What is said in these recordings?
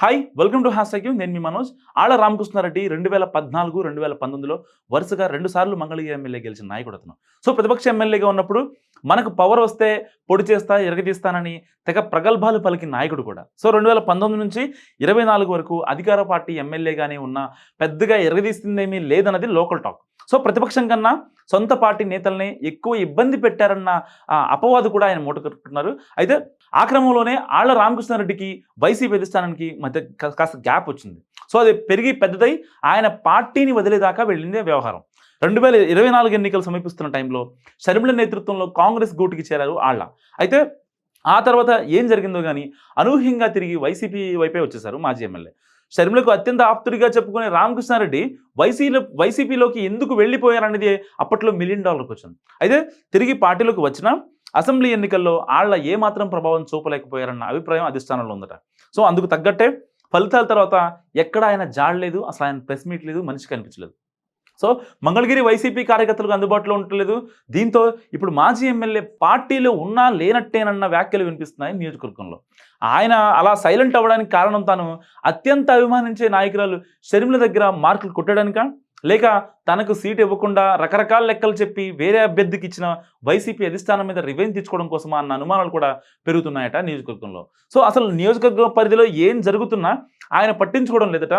Hi welcome to hash నేను మీ మనోజ్. ఆళ్ళ రామకృష్ణారెడ్డి రెండు వేల పద్నాలుగు రెండు వేల పంతొమ్మిదిలో వరుసగా రెండు సార్లు మంగళగిరి ఎమ్మెల్యే గెలిచిన నాయకుడు అతను. సో ప్రతిపక్ష ఎమ్మెల్యేగా ఉన్నప్పుడు మనకు పవర్ వస్తే పొడి చేస్తా ఎరగదీస్తానని తెగ ప్రగల్భాలు పలికిన నాయకుడు కూడా. సో రెండు వేల పంతొమ్మిది నుంచి ఇరవై నాలుగు వరకు అధికార పార్టీ ఎమ్మెల్యేగానే ఉన్న పెద్దగా ఎరగదీస్తుందేమీ లేదన్నది లోకల్ టాక్ సో ప్రతిపక్షం కన్నా సొంత పార్టీ నేతల్ని ఎక్కువ ఇబ్బంది పెట్టారన్న అపవాదు కూడా ఆయన మూటకట్టుకున్నారు. అయితే ఆ క్రమంలోనే ఆళ్ళ రామకృష్ణారెడ్డికి వైసీపీ అధిష్టానానికి మధ్య కా- కాస్త గ్యాప్ వచ్చింది. సో అది పెరిగి పెద్దదై ఆయన పార్టీని వదిలేదాకా వెళ్ళిందే వ్యవహారం. రెండు వేల ఇరవై నాలుగు ఎన్నికలు సమీపిస్తున్న టైంలో షర్మిల నేతృత్వంలో కాంగ్రెస్ గూటికి చేరారు ఆళ్ళ అయితే ఆ తర్వాత ఏం జరిగిందో కానీ అనూహ్యంగా తిరిగి వైసీపీ వైపే వచ్చేశారు మాజీ ఎమ్మెల్యే. షర్మిలకు అత్యంత ఆప్తుడిగా చెప్పుకునే రామకృష్ణారెడ్డి వైసీలో వైసీపీలోకి ఎందుకు వెళ్ళిపోయారనేది అప్పట్లో మిలియన్ డాలర్కి వచ్చింది అయితే తిరిగి పార్టీలోకి వచ్చినా అసెంబ్లీ ఎన్నికల్లో ఆళ్ళ ఏమాత్రం ప్రభావం చూపలేకపోయారన్న అభిప్రాయం అధిష్టానంలో ఉందట. సో అందుకు తగ్గట్టే ఫలితాల తర్వాత ఎక్కడ ఆయన జాడలేదు అసలు ఆయన ప్రెస్ మీట్ లేదు మనిషి కనిపించలేదు సో మంగళగిరి వైసీపీ కార్యకర్తలకు అందుబాటులో ఉండట్లేదు. దీంతో ఇప్పుడు మాజీ ఎమ్మెల్యే పార్టీలో ఉన్నా లేనట్టేనన్న వ్యాఖ్యలు వినిపిస్తున్నాయి నియోజకవర్గంలో. ఆయన అలా సైలెంట్ అవ్వడానికి కారణం తాను అత్యంత అభిమానించే నాయకురాలు షర్మిల దగ్గర మార్కులు కొట్టడానిక? లేక తనకు సీట్ ఇవ్వకుండా రకరకాల లెక్కలు చెప్పి వేరే అభ్యర్థికి ఇచ్చిన వైసీపీ అధిష్టానం మీద రివెంజ్ తెచ్చుకోవడం కోసమా అన్న అనుమానాలు కూడా పెరుగుతున్నాయట నియోజకవర్గంలో. సో అసలు నియోజకవర్గ పరిధిలో ఏం జరుగుతున్నా ఆయన పట్టించుకోవడం లేదట.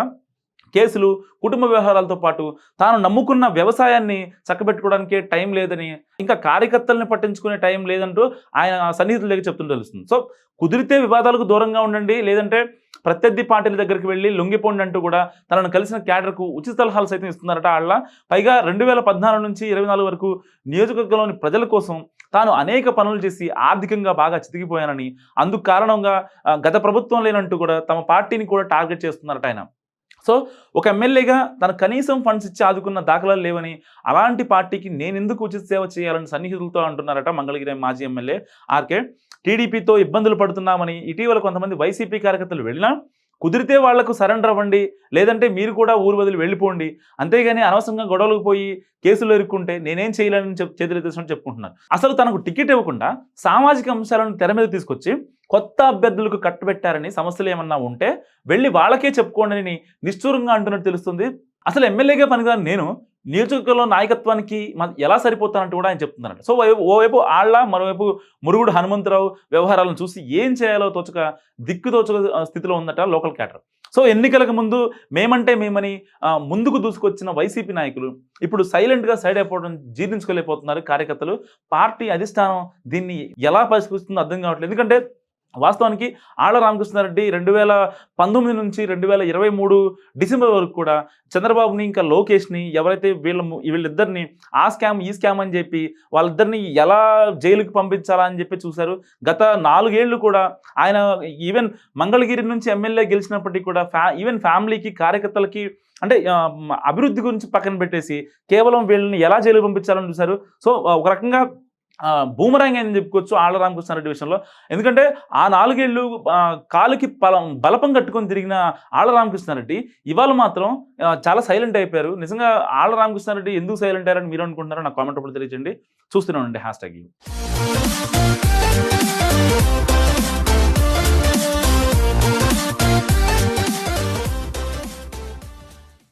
కేసులు కుటుంబ వ్యవహారాలతో పాటు తాను నమ్ముకున్న వ్యవసాయాన్ని చక్కబెట్టుకోవడానికే టైం లేదని ఇంకా కార్యకర్తల్ని పట్టించుకునే టైం లేదంటూ ఆయన సన్నిహితుల దగ్గర చెప్తుంటే తెలుస్తుంది. సో కుదిరితే వివాదాలకు దూరంగా ఉండండి లేదంటే ప్రత్యర్థి పార్టీల దగ్గరికి వెళ్ళి లొంగిపోండి అంటూ కూడా తనను కలిసిన క్యాడర్కు ఉచిత సలహాలు సైతం ఇస్తున్నారట. వాళ్ళ పైగా రెండు వేల పద్నాలుగు నుంచి ఇరవై నాలుగు వరకు నియోజకవర్గంలోని ప్రజల కోసం తాను అనేక పనులు చేసి ఆర్థికంగా బాగా చితికిపోయానని అందుకు కారణంగా గత ప్రభుత్వం లేనంటూ కూడా తమ పార్టీని కూడా టార్గెట్ చేస్తున్నారట ఆయన. సో ఒక ఎమ్మెల్యేగా తను కనీసం ఫండ్స్ ఇచ్చి ఆదుకున్న దాఖలాలు లేవని అలాంటి పార్టీకి నేను ఎందుకు ఉచిత సేవ చేయాలని సన్నిహితులతో అంటున్నారట మంగళగిరి మాజీ ఎమ్మెల్యే ఆర్కే. టీడీపీతో ఇబ్బందులు పడుతున్నామని ఇటీవల కొంతమంది వైసీపీ కార్యకర్తలు వెళ్ళినా కుదిరితే వాళ్ళకు సరెండర్ అవ్వండి లేదంటే మీరు కూడా ఊరు వదిలి వెళ్ళిపోండి. అంతేగాని అనవసరంగా గొడవలకు పోయి కేసులు ఎరుక్కుంటే నేనేం చేయలేనని చెప్ చేతులు ఎత్తేసినట్టు అసలు తనకు టికెట్ ఇవ్వకుండా సామాజిక అంశాలను తెర మీద తీసుకొచ్చి కొత్త అభ్యర్థులకు కట్టుబెట్టారని సమస్యలు ఏమన్నా ఉంటే వెళ్ళి వాళ్ళకే చెప్పుకోండి అని నిష్ఠూరంగా అంటున్నట్టు తెలుస్తుంది. అసలు ఎమ్మెల్యేగా పనికిరాని నేను నియోజకవర్గంలో నాయకత్వానికి ఎలా సరిపోతానంటూ కూడా ఆయన చెప్తున్నారంట. సో ఓ- ఓవైపు ఆళ్ళ మరోవైపు మురుగుడు హనుమంతరావు వ్యవహారాలను చూసి ఏం చేయాలో తోచక దిక్కు తోచక స్థితిలో ఉందట లోకల్ క్యాటర్ సో ఎన్నికలకు ముందు మేమంటే మేమని ముందుకు దూసుకొచ్చిన వైసీపీ నాయకులు ఇప్పుడు సైలెంట్గా సైడ్ అయిపోవడం జీర్ణించుకోలేకపోతున్నారు కార్యకర్తలు. పార్టీ అధిష్టానం దీన్ని ఎలా పరిష్కరిస్తుందో అర్థం కావట్లేదు. ఎందుకంటే వాస్తవానికి ఆళ్ళ రామకృష్ణారెడ్డి రెండు వేల పంతొమ్మిది నుంచి రెండు వేల ఇరవై మూడు డిసెంబర్ వరకు కూడా చంద్రబాబుని ఇంకా లోకేష్ని ఎవరైతే వీళ్ళ వీళ్ళిద్దరిని ఆ స్కామ్ ఈ స్కామ్ అని చెప్పి వాళ్ళిద్దరిని ఎలా జైలుకి పంపించాలా అని చెప్పి చూశారు. గత నాలుగేళ్ళు కూడా ఆయన ఈవెన్ మంగళగిరి నుంచి ఎమ్మెల్యే గెలిచినప్పటికీ కూడా ఫ్యా ఈవెన్ ఫ్యామిలీకి కార్యకర్తలకి అంటే అభివృద్ధి గురించి పక్కన పెట్టేసి కేవలం వీళ్ళని ఎలా జైలు పంపించాలని చూశారు. సో ఒక రకంగా బూమరాంగ్ అని చెప్పుకోవచ్చు ఆళ్ళ రామకృష్ణారెడ్డి విషయంలో. ఎందుకంటే ఆ నాలుగేళ్ళు కాలుకి బలం బలపం కట్టుకొని తిరిగిన ఆళ్ళ రామకృష్ణారెడ్డి ఇవాళ మాత్రం చాలా సైలెంట్ అయిపోయారు. నిజంగా ఆళ్ళ రామకృష్ణారెడ్డి ఎందుకు సైలెంట్ అయ్యారని మీరు అనుకుంటున్నారో నాకు కామెంట్ అప్పుడు తెలియజేయండి. చూస్తూనే ఉండండి హ్యాష్ ట్యాగ్